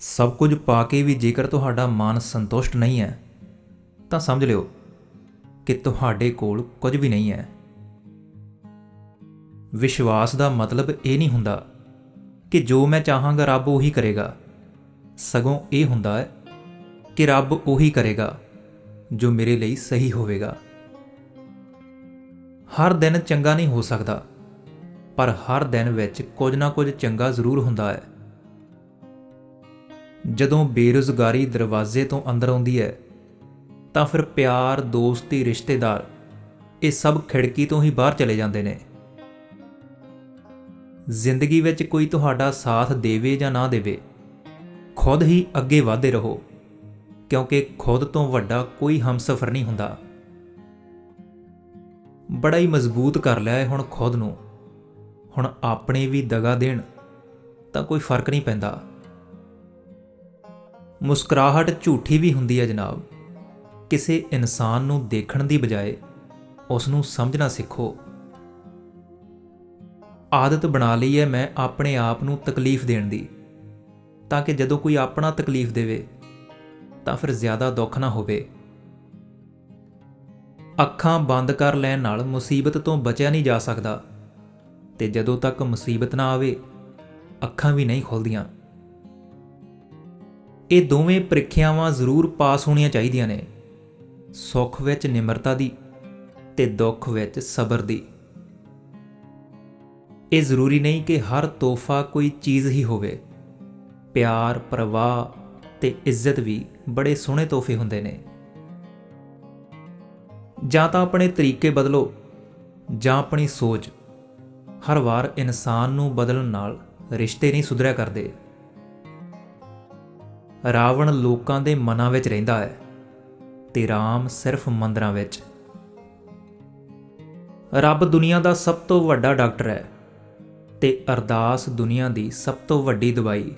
ਸਭ ਕੁਝ ਪਾ ਕੇ ਵੀ ਜੇਕਰ ਤੁਹਾਡਾ ਮਨ ਸੰਤੁਸ਼ਟ ਨਹੀਂ ਹੈ, ਤਾਂ ਸਮਝ ਲਿਓ ਕਿ ਤੁਹਾਡੇ ਕੋਲ ਕੁਝ ਵੀ ਨਹੀਂ ਹੈ। ਵਿਸ਼ਵਾਸ ਦਾ ਮਤਲਬ ਇਹ ਨਹੀਂ ਹੁੰਦਾ ਕਿ ਜੋ ਮੈਂ ਚਾਹਾਂਗਾ ਰੱਬ ਉਹੀ ਕਰੇਗਾ। ਸਗੋਂ ਇਹ ਹੁੰਦਾ ਹੈ ਕਿ ਰੱਬ ਉਹੀ ਕਰੇਗਾ ਜੋ ਮੇਰੇ ਲਈ ਸਹੀ ਹੋਵੇਗਾ। ਹਰ ਦਿਨ ਚੰਗਾ ਨਹੀਂ ਹੋ ਸਕਦਾ, ਪਰ ਹਰ ਦਿਨ ਵਿੱਚ ਕੁਝ ਨਾ ਕੁਝ ਚੰਗਾ ਜ਼ਰੂਰ ਹੁੰਦਾ ਹੈ। ਜਦੋਂ ਬੇਰੁਜ਼ਗਾਰੀ ਦਰਵਾਜ਼ੇ ਤੋਂ ਅੰਦਰ ਆਉਂਦੀ ਹੈ, ਤਾਂ ਫਿਰ ਪਿਆਰ, ਦੋਸਤੀ, ਰਿਸ਼ਤੇਦਾਰ ਇਹ ਸਭ ਖਿੜਕੀ ਤੋਂ ਹੀ ਬਾਹਰ ਚਲੇ ਜਾਂਦੇ ਨੇ। ਜ਼ਿੰਦਗੀ ਵਿੱਚ ਕੋਈ ਤੁਹਾਡਾ ਸਾਥ ਦੇਵੇ ਜਾਂ ਨਾ ਦੇਵੇ, ਖੁਦ ਹੀ ਅੱਗੇ ਵਧਦੇ ਰਹੋ, ਕਿਉਂਕਿ ਖੁਦ ਤੋਂ ਵੱਡਾ ਕੋਈ ਹਮਸਫਰ ਨਹੀਂ ਹੁੰਦਾ। ਬੜਾ ਹੀ ਮਜ਼ਬੂਤ ਕਰ ਲਿਆ ਹੈ ਹੁਣ ਖੁਦ ਨੂੰ। ਹੁਣ ਆਪਣੇ ਵੀ ਦਗਾ ਦੇਣ ਤਾਂ ਕੋਈ ਫ਼ਰਕ ਨਹੀਂ ਪੈਂਦਾ। ਮੁਸਕਰਾਹਟ ਝੂਠੀ ਵੀ ਹੁੰਦੀ ਹੈ ਜਨਾਬ। ਕਿਸੇ ਇਨਸਾਨ ਨੂੰ ਦੇਖਣ ਦੀ ਬਜਾਏ ਉਸ ਨੂੰ ਸਮਝਣਾ ਸਿੱਖੋ। ਆਦਤ ਬਣਾ ਲਈ ਹੈ ਮੈਂ ਆਪਣੇ ਆਪ ਨੂੰ ਤਕਲੀਫ ਦੇਣ ਦੀ। ਤਾਂ ਕਿ ਜਦੋਂ ਕੋਈ ਆਪਣਾ ਤਕਲੀਫ ਦੇਵੇ, ਤਾਂ ਫਿਰ ਜ਼ਿਆਦਾ ਦੁੱਖ ਨਾ ਹੋਵੇ। ਅੱਖਾਂ ਬੰਦ ਕਰ ਲੈਣ ਨਾਲ ਮੁਸੀਬਤ ਤੋਂ ਬਚਿਆ ਨਹੀਂ ਜਾ ਸਕਦਾ। ਤੇ ਜਦੋਂ ਤੱਕ ਮੁਸੀਬਤ ਨਾ ਆਵੇ, ਅੱਖਾਂ ਵੀ ਨਹੀਂ ਖੁੱਲਦੀਆਂ। ਇਹ ਦੋਵੇਂ ਪ੍ਰੀਖਿਆਵਾਂ ਜ਼ਰੂਰ ਪਾਸ ਹੋਣੀਆਂ ਚਾਹੀਦੀਆਂ ਨੇ। ਸੁੱਖ ਵਿੱਚ ਨਿਮਰਤਾ ਦੀ ਤੇ ਦੁੱਖ ਵਿੱਚ ਸਬਰ ਦੀ। ਇਹ ਜ਼ਰੂਰੀ ਨਹੀਂ ਕਿ ਹਰ ਤੋਹਫਾ ਕੋਈ ਚੀਜ਼ ਹੀ ਹੋਵੇ। ਪਿਆਰ, ਪ੍ਰਵਾਹ ਤੇ ਇੱਜ਼ਤ ਵੀ ਬੜੇ ਸੋਹਣੇ ਤੋਹਫੇ ਹੁੰਦੇ ਨੇ। ਜਾਂ ਤਾਂ ਆਪਣੇ ਤਰੀਕੇ ਬਦਲੋ, ਜਾਂ ਆਪਣੀ ਸੋਚ। ਹਰ ਵਾਰ ਇਨਸਾਨ ਨੂੰ ਬਦਲਣ ਨਾਲ ਰਿਸ਼ਤੇ ਨਹੀਂ ਸੁਧਰਿਆ ਕਰਦੇ। ਰਾਵਣ ਲੋਕਾਂ ਦੇ ਮਨਾਂ ਵਿੱਚ ਰਹਿੰਦਾ ਹੈ ਤੇ ਰਾਮ ਸਿਰਫ ਮੰਦਰਾਂ ਵਿੱਚ। ਰੱਬ ਦੁਨੀਆ ਦਾ ਸਭ ਤੋਂ ਵੱਡਾ ਡਾਕਟਰ ਹੈ ਤੇ ਅਰਦਾਸ ਦੁਨੀਆ ਦੀ ਸਭ ਤੋਂ ਵੱਡੀ ਦਵਾਈ।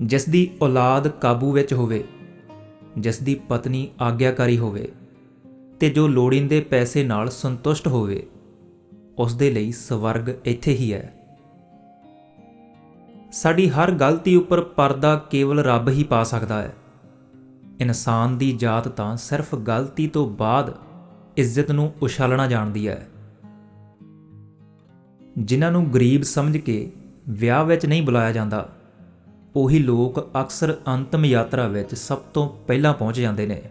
ਜਿਸ ਦੀ ਔਲਾਦ ਕਾਬੂ ਵਿੱਚ ਹੋਵੇ, ਜਿਸ ਦੀ ਪਤਨੀ ਆਗਿਆਕਾਰੀ ਹੋਵੇ ਤੇ ਜੋ ਲੋੜੀਂਦੇ ਪੈਸੇ ਨਾਲ ਸੰਤੁਸ਼ਟ ਹੋਵੇ, ਉਸ ਦੇ ਲਈ ਸਵਰਗ ਇੱਥੇ ਹੀ ਹੈ। ਸਾਡੀ ਹਰ ਗਲਤੀ ਉੱਪਰ ਪਰਦਾ ਕੇਵਲ ਰੱਬ ਹੀ ਪਾ ਸਕਦਾ ਹੈ। ਇਨਸਾਨ ਦੀ ਜਾਤ ਤਾਂ ਸਿਰਫ ਗਲਤੀ ਤੋਂ ਬਾਅਦ ਇੱਜ਼ਤ ਨੂੰ ਉਛਾਲਣਾ ਜਾਣਦੀ ਹੈ। ਜਿਨ੍ਹਾਂ ਨੂੰ ਗਰੀਬ ਸਮਝ ਕੇ ਵਿਆਹ ਵਿੱਚ ਨਹੀਂ ਬੁਲਾਇਆ ਜਾਂਦਾ, ਉਹੀ ਲੋਕ ਅਕਸਰ ਅੰਤਮ ਯਾਤਰਾ ਵਿੱਚ ਸਭ ਤੋਂ ਪਹਿਲਾਂ ਪਹੁੰਚ ਜਾਂਦੇ ਨੇ।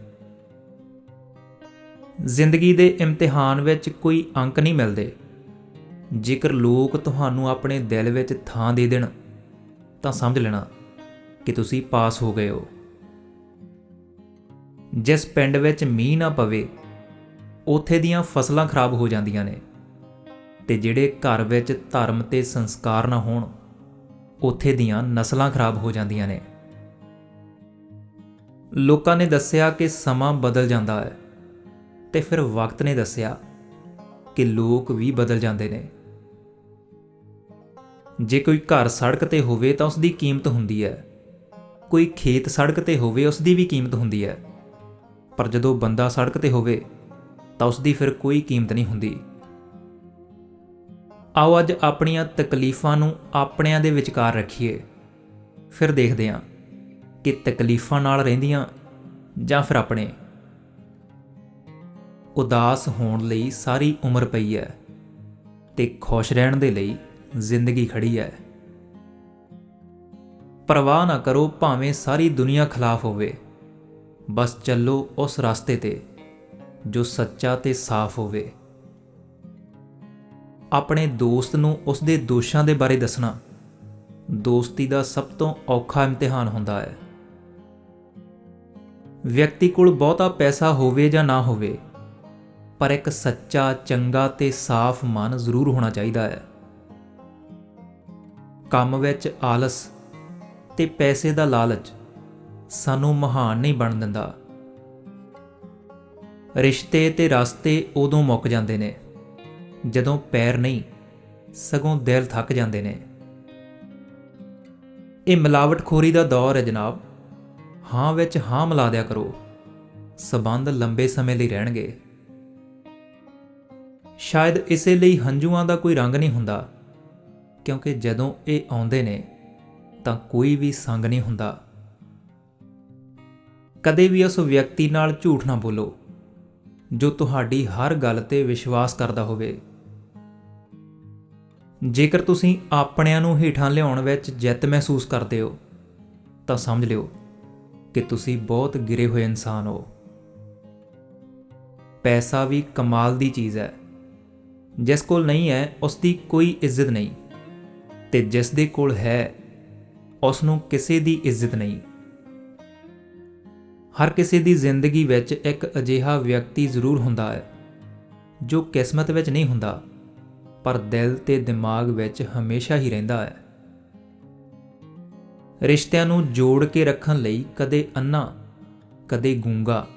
ਜ਼ਿੰਦਗੀ ਦੇ ਇਮਤਿਹਾਨ ਵਿੱਚ ਕੋਈ ਅੰਕ ਨਹੀਂ ਮਿਲਦੇ। ਜੇਕਰ ਲੋਕ ਤੁਹਾਨੂੰ ਆਪਣੇ ਦਿਲ ਵਿੱਚ ਥਾਂ ਦੇ ਦੇਣ ਤਾਂ ਸਮਝ ਲੈਣਾ ਕਿ ਤੁਸੀਂ ਪਾਸ ਹੋ ਗਏ ਹੋ। ਜਿਸ ਪਿੰਡ ਵਿੱਚ ਮੀਂਹ ਨਾ ਪਵੇ, ਉੱਥੇ ਦੀਆਂ ਫਸਲਾਂ ਖਰਾਬ ਹੋ ਜਾਂਦੀਆਂ ਨੇ ਤੇ ਜਿਹੜੇ ਘਰ ਵਿੱਚ ਧਰਮ ਤੇ ਸੰਸਕਾਰ ਨਾ ਹੋਣ, ਉੱਥੇ ਦੀਆਂ ਨਸਲਾਂ ਖਰਾਬ ਹੋ ਜਾਂਦੀਆਂ ਨੇ। ਲੋਕਾਂ ਨੇ ਦੱਸਿਆ ਕਿ ਸਮਾਂ ਬਦਲ ਜਾਂਦਾ ਹੈ ਤੇ ਫਿਰ ਵਕਤ ਨੇ ਦੱਸਿਆ ਕਿ ਲੋਕ ਵੀ ਬਦਲ ਜਾਂਦੇ ਨੇ। ਜੇ ਕੋਈ ਘਰ ਸੜਕ ਤੇ ਹੋਵੇ ਤਾਂ ਉਸ ਦੀ ਕੀਮਤ ਹੁੰਦੀ ਹੈ। ਕੋਈ ਖੇਤ ਸੜਕ ਤੇ ਹੋਵੇ ਉਸ ਦੀ ਵੀ ਕੀਮਤ ਹੁੰਦੀ ਹੈ। ਪਰ ਜਦੋਂ ਬੰਦਾ ਸੜਕ ਤੇ ਹੋਵੇ, ਤਾਂ ਉਸ ਦੀ ਫਿਰ ਕੋਈ ਕੀਮਤ ਨਹੀਂ ਹੁੰਦੀ। ਆਓ ਅੱਜ ਆਪਣੀਆਂ ਤਕਲੀਫਾਂ ਨੂੰ ਆਪਣਿਆਂ ਦੇ ਵਿਚਕਾਰ ਰੱਖੀਏ। ਫਿਰ ਦੇਖਦੇ ਹਾਂ ਕਿ ਤਕਲੀਫਾਂ ਨਾਲ ਰਹਿੰਦੀਆਂ ਜਾਂ ਫਿਰ ਆਪਣੇ। ਉਦਾਸ ਹੋਣ ਲਈ ਸਾਰੀ ਉਮਰ ਪਈ ਹੈ ਤੇ ਖੁਸ਼ ਰਹਿਣ ਦੇ ਲਈ ਜ਼ਿੰਦਗੀ ਖੜੀ ਹੈ। ਪਰਵਾਹ ਨਾ ਕਰੋ ਭਾਵੇਂ ਸਾਰੀ ਦੁਨੀਆ ਖਿਲਾਫ ਹੋਵੇ। ਬਸ ਚੱਲੋ ਉਸ ਰਸਤੇ ਤੇ ਜੋ ਸੱਚਾ ਤੇ ਸਾਫ਼ ਹੋਵੇ। ਆਪਣੇ ਦੋਸਤ ਨੂੰ ਉਸ ਦੇ ਦੋਸ਼ਾਂ ਦੇ ਬਾਰੇ ਦੱਸਣਾ ਦੋਸਤੀ ਦਾ ਸਭ ਤੋਂ ਔਖਾ ਇਮਤਿਹਾਨ ਹੁੰਦਾ ਹੈ। ਵਿਅਕਤੀ ਕੋਲ ਬਹੁਤਾ ਪੈਸਾ ਹੋਵੇ ਜਾਂ ਨਾ ਹੋਵੇ, ਪਰ ਇੱਕ ਸੱਚਾ, ਚੰਗਾ ਤੇ ਸਾਫ਼ ਮਨ ਜ਼ਰੂਰ ਹੋਣਾ ਚਾਹੀਦਾ ਹੈ। ਕੰਮ ਵਿੱਚ ਆਲਸ ਤੇ ਪੈਸੇ ਦਾ ਲਾਲਚ ਸਾਨੂੰ ਮਹਾਨ ਨਹੀਂ ਬਣ ਦਿੰਦਾ। ਰਿਸ਼ਤੇ ਤੇ ਰਸਤੇ ਉਦੋਂ ਮੁੱਕ ਜਾਂਦੇ ਨੇ, ਜਦੋਂ ਪੈਰ ਨਹੀਂ, ਸਗੋਂ ਦਿਲ ਥੱਕ ਜਾਂਦੇ ਨੇ। ਇਹ ਮਿਲਾਵਟਖੋਰੀ ਦਾ ਦੌਰ ਹੈ ਜਨਾਬ। ਹਾਂ ਵਿੱਚ ਹਾਂ ਮਿਲਾ ਦਿਆ ਕਰੋ, ਸਬੰਧ ਲੰਬੇ ਸਮੇਂ ਲਈ ਰਹਿਣਗੇ। ਸ਼ਾਇਦ ਇਸੇ ਲਈ ਹੰਝੂਆਂ ਦਾ ਕੋਈ ਰੰਗ ਨਹੀਂ ਹੁੰਦਾ। ਕਿਉਂਕਿ ਜਦੋਂ ਇਹ ਆਉਂਦੇ ਨੇ, ਤਾਂ ਕੋਈ ਵੀ ਸੰਗ ਨਹੀਂ ਹੁੰਦਾ। ਕਦੇ ਵੀ ਉਸ ਵਿਅਕਤੀ ਨਾਲ ਝੂਠ ਨਾ ਬੋਲੋ, ਜੋ ਤੁਹਾਡੀ ਹਰ ਗੱਲ ਤੇ ਵਿਸ਼ਵਾਸ ਕਰਦਾ ਹੋਵੇ। ਜੇਕਰ ਤੁਸੀਂ ਆਪਣਿਆਂ ਨੂੰ ਹੀਠਾਂ ਲਿਆਉਣ ਵਿੱਚ ਜਿੱਤ ਮਹਿਸੂਸ ਕਰਦੇ ਹੋ, ਤਾਂ ਸਮਝ ਲਿਓ ਕਿ ਤੁਸੀਂ ਬਹੁਤ ਗਿਰੇ ਹੋਏ ਇਨਸਾਨ ਹੋ। ਪੈਸਾ ਵੀ ਕਮਾਲ ਦੀ ਚੀਜ਼ ਹੈ। ਜਿਸ ਕੋਲ ਨਹੀਂ ਹੈ, ਉਸ ਦੀ ਕੋਈ ਇੱਜ਼ਤ ਨਹੀਂ। ਤੇ ਜਿਸ ਦੇ ਕੋਲ ਹੈ ਉਸ ਨੂੰ ਕਿਸੇ ਦੀ ਇੱਜ਼ਤ ਨਹੀਂ। ਹਰ ਕਿਸੇ ਦੀ ਜ਼ਿੰਦਗੀ ਵਿੱਚ ਇੱਕ ਅਜਿਹਾ ਵਿਅਕਤੀ ਜ਼ਰੂਰ ਹੁੰਦਾ ਹੈ, ਜੋ ਕਿਸਮਤ ਵਿੱਚ ਨਹੀਂ ਹੁੰਦਾ, ਪਰ ਦਿਲ ਤੇ ਦਿਮਾਗ ਵਿੱਚ ਹਮੇਸ਼ਾ ਹੀ ਰਹਿੰਦਾ ਹੈ। ਰਿਸ਼ਤਿਆਂ ਨੂੰ ਜੋੜ ਕੇ ਰੱਖਣ ਲਈ ਕਦੇ ਅੰਨਾ, ਕਦੇ ਗੂੰਗਾ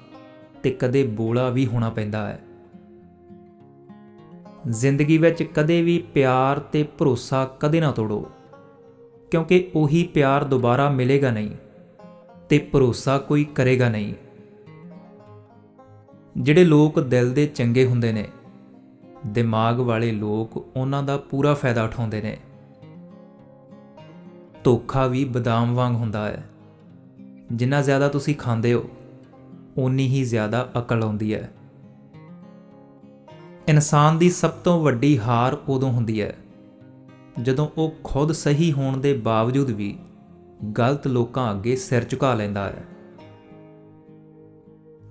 ਤੇ ਕਦੇ ਬੋਲਾ ਵੀ ਹੋਣਾ ਪੈਂਦਾ ਹੈ। ਜ਼ਿੰਦਗੀ ਵਿੱਚ ਕਦੇ ਵੀ ਪਿਆਰ ਤੇ ਭਰੋਸਾ ਕਦੇ ਨਾ ਤੋੜੋ, ਕਿਉਂਕਿ ਉਹੀ ਪਿਆਰ ਦੁਬਾਰਾ ਮਿਲੇਗਾ ਨਹੀਂ ਤੇ ਭਰੋਸਾ ਕੋਈ ਕਰੇਗਾ ਨਹੀਂ। ਜਿਹੜੇ ਲੋਕ ਦਿਲ ਦੇ ਚੰਗੇ ਹੁੰਦੇ ਨੇ, ਦਿਮਾਗ ਵਾਲੇ ਲੋਕ ਉਹਨਾਂ ਦਾ ਪੂਰਾ ਫਾਇਦਾ ਉਠਾਉਂਦੇ ਨੇ। ਧੋਖਾ ਵੀ ਬਦਾਮ ਵਾਂਗ ਹੁੰਦਾ ਹੈ। ਜਿੰਨਾ ਜ਼ਿਆਦਾ ਤੁਸੀਂ ਖਾਂਦੇ ਹੋ, ਓਨੀ ਹੀ ਜ਼ਿਆਦਾ ਅਕਲ ਆਉਂਦੀ ਹੈ। ਇਨਸਾਨ ਦੀ ਸਭ ਤੋਂ ਵੱਡੀ ਹਾਰ ਉਦੋਂ ਹੁੰਦੀ ਹੈ ਜਦੋਂ ਉਹ ਖੁਦ ਸਹੀ ਹੋਣ ਦੇ ਬਾਵਜੂਦ ਵੀ ਗਲਤ ਲੋਕਾਂ ਅੱਗੇ ਸਿਰ ਝੁਕਾ ਲੈਂਦਾ ਹੈ।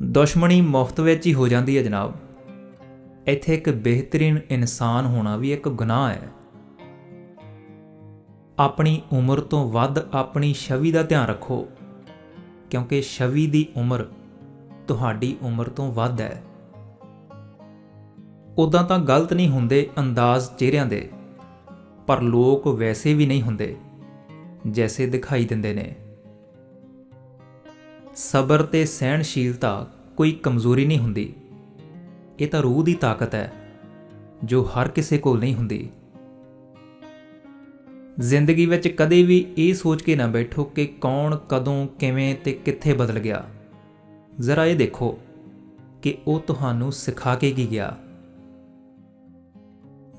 ਦੁਸ਼ਮਣੀ ਮੁਫਤ ਵਿੱਚ ਹੀ ਹੋ ਜਾਂਦੀ ਹੈ ਜਨਾਬ। ਇੱਥੇ ਇੱਕ ਬਿਹਤਰੀਨ ਇਨਸਾਨ ਹੋਣਾ ਵੀ ਇੱਕ ਗੁਨਾਹ ਹੈ। ਆਪਣੀ ਉਮਰ ਤੋਂ ਵੱਧ ਆਪਣੀ ਛਵੀ ਦਾ ਧਿਆਨ ਰੱਖੋ, ਕਿਉਂਕਿ ਛਵੀ ਦੀ ਉਮਰ ਤੁਹਾਡੀ ਉਮਰ ਤੋਂ ਵੱਧ ਹੈ। ਉਦਾਂ ਤਾਂ ਗਲਤ ਨਹੀਂ ਹੁੰਦੇ ਅੰਦਾਜ਼ ਚਿਹਰਿਆਂ ਦੇ, ਪਰ ਲੋਕ ਵੈਸੇ ਵੀ ਨਹੀਂ ਹੁੰਦੇ, ਜੈਸੇ ਦਿਖਾਈ ਦਿੰਦੇ ਨੇ। ਸਬਰ ਤੇ ਸਹਿਣਸ਼ੀਲਤਾ ਕੋਈ ਕਮਜ਼ੋਰੀ ਨਹੀਂ ਹੁੰਦੀ। ਇਹ ਤਾਂ ਰੂਹ ਦੀ ਤਾਕਤ ਹੈ, ਜੋ ਹਰ ਕਿਸੇ ਕੋਲ ਨਹੀਂ ਹੁੰਦੀ। ਜ਼ਿੰਦਗੀ ਵਿੱਚ ਕਦੇ ਵੀ ਇਹ ਸੋਚ ਕੇ ਨਾ ਬੈਠੋ ਕਿ ਕੌਣ ਕਦੋਂ, ਕਿਵੇਂ ਤੇ ਕਿੱਥੇ ਬਦਲ ਗਿਆ। ਜ਼ਰਾ ਇਹ ਦੇਖੋ ਕਿ ਉਹ ਤੁਹਾਨੂੰ ਸਿਖਾ ਕੇ ਕੀ ਗਿਆ।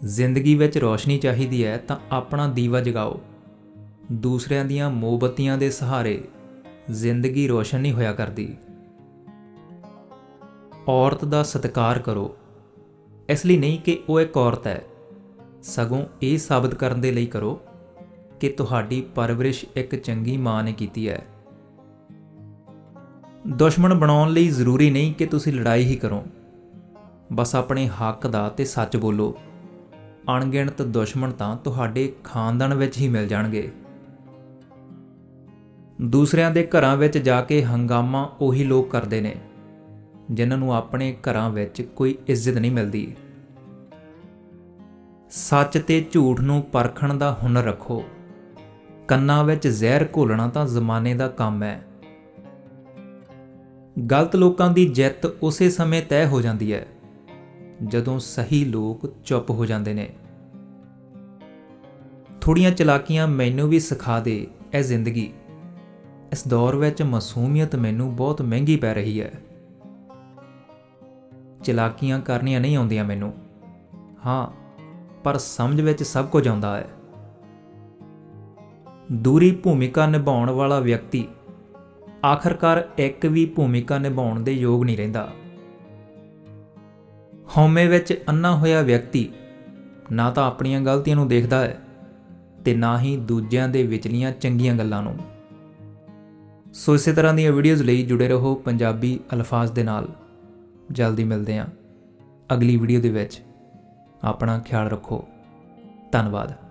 ਜ਼ਿੰਦਗੀ ਵਿੱਚ ਰੋਸ਼ਨੀ ਚਾਹੀਦੀ ਹੈ, ਤਾਂ ਆਪਣਾ ਦੀਵਾ ਜਗਾਓ। ਦੂਸਰਿਆਂ ਦੀਆਂ ਮੋਮਬੱਤੀਆਂ ਦੇ ਸਹਾਰੇ ਜ਼ਿੰਦਗੀ ਰੋਸ਼ਨ ਨਹੀਂ ਹੋਇਆ ਕਰਦੀ। ਔਰਤ ਦਾ ਸਤਿਕਾਰ ਕਰੋ। ਇਸ ਲਈ ਨਹੀਂ ਕਿ ਉਹ ਇੱਕ ਔਰਤ ਹੈ। ਸਗੋਂ ਇਹ ਸਾਬਤ ਕਰਨ ਦੇ ਲਈ ਕਰੋ ਕਿ ਤੁਹਾਡੀ ਪਰਵਰਿਸ਼ ਇੱਕ ਚੰਗੀ ਮਾਂ ਨੇ ਕੀਤੀ ਹੈ। ਦੁਸ਼ਮਣ ਬਣਾਉਣ ਲਈ ਜ਼ਰੂਰੀ ਨਹੀਂ ਕਿ ਤੁਸੀਂ ਲੜਾਈ ਹੀ ਕਰੋ। ਬਸ ਆਪਣੇ ਹੱਕ ਦਾ ਤੇ ਸੱਚ ਬੋਲੋ। ਅਣਗਿਣਤ ਦੁਸ਼ਮਣ ਤਾਂ ਤੁਹਾਡੇ ਖਾਨਦਾਨ ਵਿੱਚ ਹੀ ਮਿਲ ਜਾਣਗੇ। ਦੂਸਰਿਆਂ ਦੇ ਘਰਾਂ ਵਿੱਚ ਜਾ ਕੇ ਹੰਗਾਮਾ ਉਹੀ ਲੋਕ ਕਰਦੇ ਨੇ, ਜਿਨ੍ਹਾਂ ਨੂੰ ਆਪਣੇ ਘਰਾਂ ਵਿੱਚ ਕੋਈ ਇੱਜ਼ਤ ਨਹੀਂ ਮਿਲਦੀ। ਸੱਚ ਤੇ ਝੂਠ ਨੂੰ ਪਰਖਣ ਦਾ ਹੁਨਰ ਰੱਖੋ। ਕੰਨਾਂ ਵਿੱਚ ਜ਼ਹਿਰ ਘੋਲਣਾ ਤਾਂ ਜ਼ਮਾਨੇ ਦਾ ਕੰਮ ਹੈ। ਗਲਤ ਲੋਕਾਂ ਦੀ ਜਿੱਤ ਉਸੇ ਸਮੇਂ ਤੈਅ ਹੋ ਜਾਂਦੀ ਹੈ। ਜਦੋਂ ਸਹੀ ਲੋਕ ਚੁੱਪ ਹੋ ਜਾਂਦੇ ਨੇ। ਥੋੜੀਆਂ ਚਲਾਕੀਆਂ ਮੈਨੂੰ ਵੀ ਸਿਖਾ ਦੇ ਇਹ ਜ਼ਿੰਦਗੀ। ਇਸ ਦੌਰ ਵਿੱਚ ਮਾਸੂਮੀਅਤ ਮੈਨੂੰ ਬਹੁਤ ਮਹਿੰਗੀ ਪੈ ਰਹੀ ਹੈ। ਚਲਾਕੀਆਂ ਕਰਨੀਆਂ ਨਹੀਂ ਆਉਂਦੀਆਂ ਮੈਨੂੰ। ਹਾਂ, ਪਰ ਸਮਝ ਵਿੱਚ ਸਭ ਕੁਝ ਆਉਂਦਾ ਹੈ। ਦੂਰੀ ਭੂਮਿਕਾ ਨਿਭਾਉਣ ਵਾਲਾ ਵਿਅਕਤੀ ਆਖਰਕਾਰ ਇੱਕ ਵੀ ਭੂਮਿਕਾ ਨਿਭਾਉਣ ਦੇ ਯੋਗ ਨਹੀਂ ਰਹਿੰਦਾ। ਹਉਮੈ ਵਿੱਚ ਅੰਨਾ ਹੋਇਆ ਵਿਅਕਤੀ ਨਾ ਤਾਂ ਆਪਣੀਆਂ ਗਲਤੀਆਂ ਨੂੰ ਦੇਖਦਾ ਹੈ ਤੇ ਨਾ ਹੀ ਦੂਜਿਆਂ ਦੇ ਵਿਚਲੀਆਂ ਚੰਗੀਆਂ ਗੱਲਾਂ ਨੂੰ। ਸੋ ਇਸੇ ਤਰ੍ਹਾਂ ਦੀਆਂ ਵੀਡੀਓਜ਼ ਲਈ ਜੁੜੇ ਰਹੋ ਪੰਜਾਬੀ ਅਲਫਾਜ਼ ਦੇ ਨਾਲ। ਜਲਦੀ ਮਿਲਦੇ ਹਾਂ ਅਗਲੀ ਵੀਡੀਓ ਦੇ ਵਿੱਚ। ਆਪਣਾ ਖਿਆਲ ਰੱਖੋ। ਧੰਨਵਾਦ।